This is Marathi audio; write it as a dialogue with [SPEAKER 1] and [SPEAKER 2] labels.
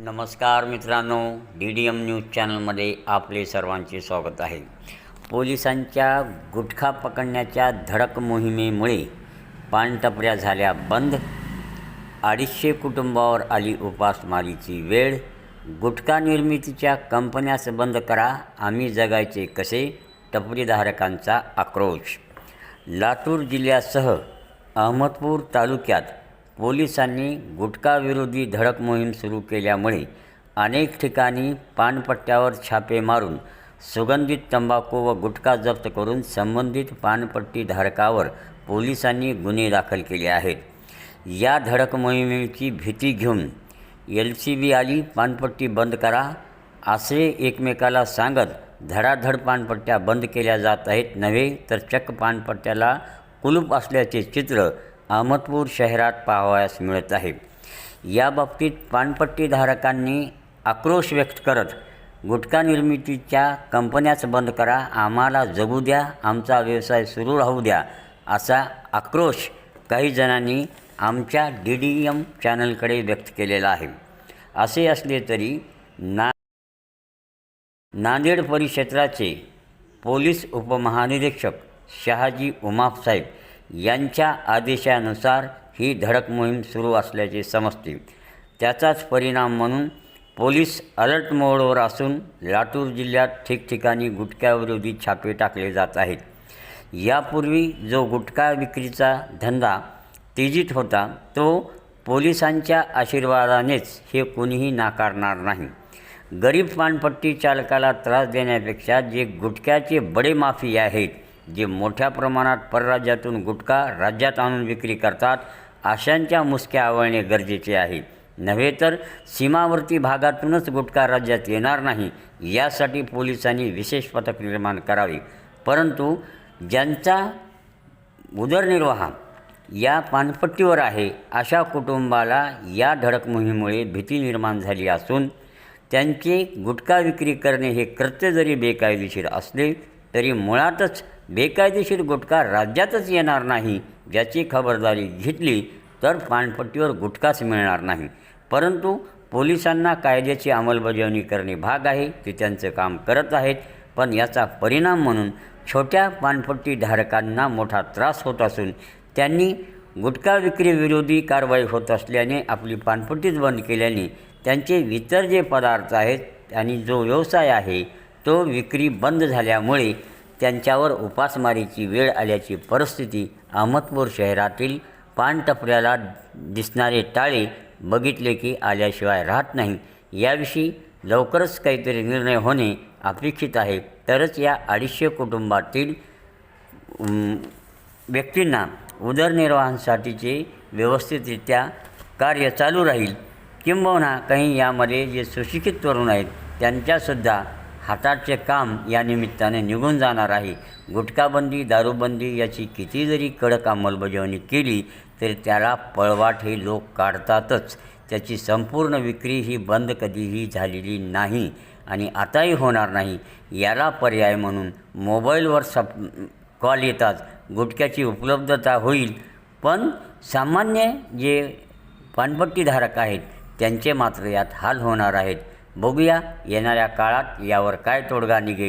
[SPEAKER 1] नमस्कार मित्रांनो डी डी एम न्यूज चॅनलमध्ये आपले सर्वांचे स्वागत आहे. पोलिसांच्या गुटखा पकडण्याच्या धडक मोहिमेमुळे पानटपऱ्या झाल्या बंद. अडीचशे कुटुंबावर आली उपासमारीची वेळ. गुटखा निर्मितीच्या कंपन्यास बंद करा आम्ही जगायचे कसे? टपरीधारकांचा आक्रोश. लातूर जिल्ह्यासह अहमदपूर तालुक्यात पोलिसांनी गुटखाविरोधी धडक मोहीम सुरू केल्यामुळे अनेक ठिकाणी पानपट्ट्यावर छापे मारून सुगंधित तंबाखू व गुटखा जप्त करून संबंधित पानपट्टीधारकावर पोलिसांनी गुन्हे दाखल केले आहेत. या धडक मोहिमेची भीती घेऊन एल सी बी आली पानपट्टी बंद करा असे एकमेकाला सांगत धडाधड पानपट्ट्या बंद केल्या जात आहेत नव्हे तर चक्क पानपट्ट्याला कुलूप असल्याचे चित्र अहमदपूर शहरात पाहावयास मिळत आहे. याबाबतीत पानपट्टीधारकांनी आक्रोश व्यक्त करत गुटखा निर्मितीच्या कंपन्याच बंद करा आम्हाला जगू द्या आमचा व्यवसाय सुरू राहू द्या असा आक्रोश काही जणांनी आमच्या डी डी एम चॅनलकडे व्यक्त केलेला आहे. असे असले तरी ना नांदेड परिक्षेत्राचे पोलीस उपमहानिरीक्षक शहाजी उमापसाहेब यांच्या आदेशानुसार ही धडक मोहीम सुरू असल्याचे समजते. त्याचाच परिणाम म्हणून पोलीस अलर्ट मोडवर असून लातूर जिल्ह्यात ठिकठिकाणी गुटख्याविरोधी छापे टाकले जात आहेत. यापूर्वी जो गुटखा विक्रीचा धंदा तेजीत होता तो पोलिसांच्या आशीर्वादानेच हे कोणीही नाकारणार नाही. गरीब पानपट्टी चालकाला त्रास देण्यापेक्षा जे गुटख्याचे बडे माफी आहेत जे मोठ्या प्रमाणात परराज्यातून गुटखा राज्यात आणून विक्री करतात अशांच्या मुसक्या आवळणे गरजेचे आहे. नव्हे तर सीमावर्ती भागातूनच गुटखा राज्यात येणार नाही यासाठी पोलिसांनी विशेष पथक निर्माण करावे. परंतु ज्यांचा उदरनिर्वाह या पानपट्टीवर आहे अशा कुटुंबाला या धडक मोहिमेमुळे भीती निर्माण झाली असून त्यांचे गुटखा विक्री करणे हे कृत्य जरी बेकायदेशीर असले तरी मुळातच बेकायदेशीर गुटखा राज्यातच येणार नाही ज्याची खबरदारी घेतली तर पानपट्टीवर गुटखाच मिळणार नाही. परंतु पोलिसांना कायद्याची अंमलबजावणी करणे भाग आहे ते त्यांचं काम करत आहेत. पण याचा परिणाम म्हणून छोट्या पानपट्टीधारकांना मोठा त्रास होत असून त्यांनी गुटखा विक्री विरोधी कारवाई होत असल्याने आपली पानपट्टीच बंद केल्याने त्यांचे इतर जे पदार्थ आहेत आणि जो व्यवसाय आहे तो विक्री बंद झाल्यामुळे त्यांच्यावर उपासमारीची वेळ आल्याची परिस्थिती अहमदपूर शहरातील पानटपऱ्याला दिसणारे टाळे बघितले की आल्याशिवाय राहत नाही. याविषयी लवकरच काहीतरी निर्णय होणे अपेक्षित आहे. तरच या अडीचशे कुटुंबातील व्यक्तींना उदरनिर्वाहांसाठीचे व्यवस्थितरित्या कार्य चालू राहील. किंबहुना काही यामध्ये जे सुशिक्षित तरुण आहेत त्यांच्यासुद्धा हाताचे काम या निमित्ताने निघून जाणार आहे. गुटखाबंदी दारूबंदी याची किती जरी कडक अंमलबजावणी केली तरी त्याला पळवाट हे लोक काढतातच. त्याची संपूर्ण विक्री ही बंद कधीही झालेली नाही आणि आताही होणार नाही. याला पर्याय म्हणून मोबाईलवर सप कॉल येतात. गुटख्याची उपलब्धता होईल. पण सामान्य जे पानपट्टीधारक आहेत त्यांचे मात्र यात हाल होणार आहेत. बघूया येणाऱ्या काळात यावर काय तोडगा निघेल.